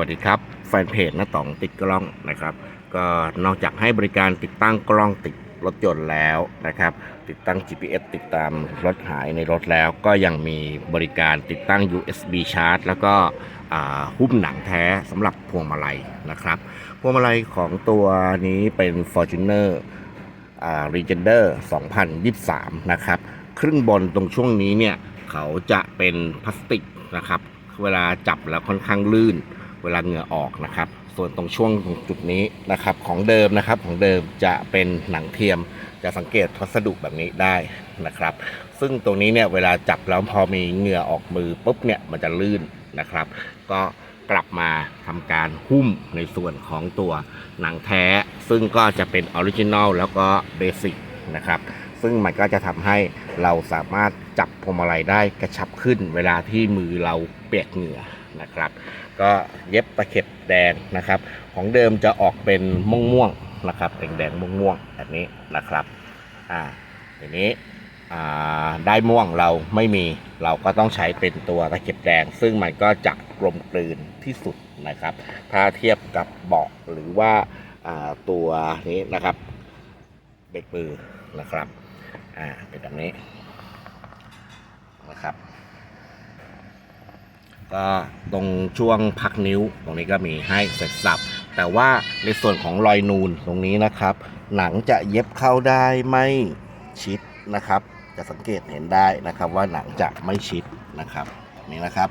วัสดีครับแฟนเพจน้าต๋องติดกล้องนะครับ ก็นอกจากให้บริการติดตั้งกล้องติดรถยนต์แล้วนะครับ ติดตั้ง GPS ติดตามรถหายในรถแล้ว ก็ยังมีบริการติดตั้ง USB Charge แล้วก็หุ้มหนังแท้สำหรับพวงมาลัยนะครับพวงมาลัยของตัวนี้เป็น Fortuner อ่า Legender 2023 นะครับ ครึ่งบนตรงช่วงนี้เนี่ย เขาจะเป็นพลาสติกนะครับ เวลาจับแล้วค่อนข้างลื่น เวลาเหงื่อออกนะครับ ส่วนตรงช่วงตรงจุดนี้นะครับของเดิมนะครับของเดิมจะเป็นหนังเทียมจะสังเกตวัสดุแบบนี้ได้นะครับ ซึ่งตรงนี้เนี่ยเวลาจับแล้วพอมีเหงื่อออกมือปุ๊บเนี่ยมันจะลื่นนะครับ ก็กลับมาทำการหุ้มในส่วนของตัวหนังแท้ ซึ่งก็จะเป็นออริจินอลแล้วก็เบสิกนะครับ ซึ่งมันก็จะทำให้เราสามารถจับพวงมาลัยได้กระชับขึ้น เวลาที่มือเราเปียกเหงื่อ นะครับ ก็เย็บตะเข็บแดงนะครับ ของเดิมจะออกเป็นม่วงม่วงนะครับแดงแดงม่วงม่วงแบบนี้นะครับอ่าทีนี้อ่าได้ม่วงเราไม่มีเราก็ต้องใช้เป็นตัวตะเข็บแดง ซึ่งมันก็จะกลมกลืนที่สุดนะครับ ถ้าเทียบกับเบาะหรือว่าอ่าตัวนี้นะครับเบรกมือนะครับอ่าเป็นแบบนี้นะครับ ก็ตรงช่วงพักนิ้วตรงนี้ก็มีให้เสร็จสับ แต่ว่าในส่วนของรอยนูนตรงนี้นะครับ หนังจะเย็บเข้าได้ไม่ชิดนะครับ จะสังเกตเห็นได้นะครับว่าหนังจะไม่ชิดนะครับนี่นะครับ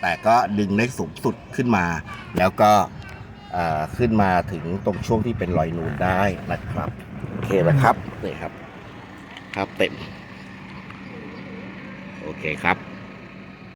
แต่ก็ดึงได้สูงสุดขึ้นมา แล้วก็ขึ้นมาถึงตรงช่วงที่เป็นรอยนูนได้นะครับโอเคนะครับนี่ครับ ครับเต็ม โอเคครับ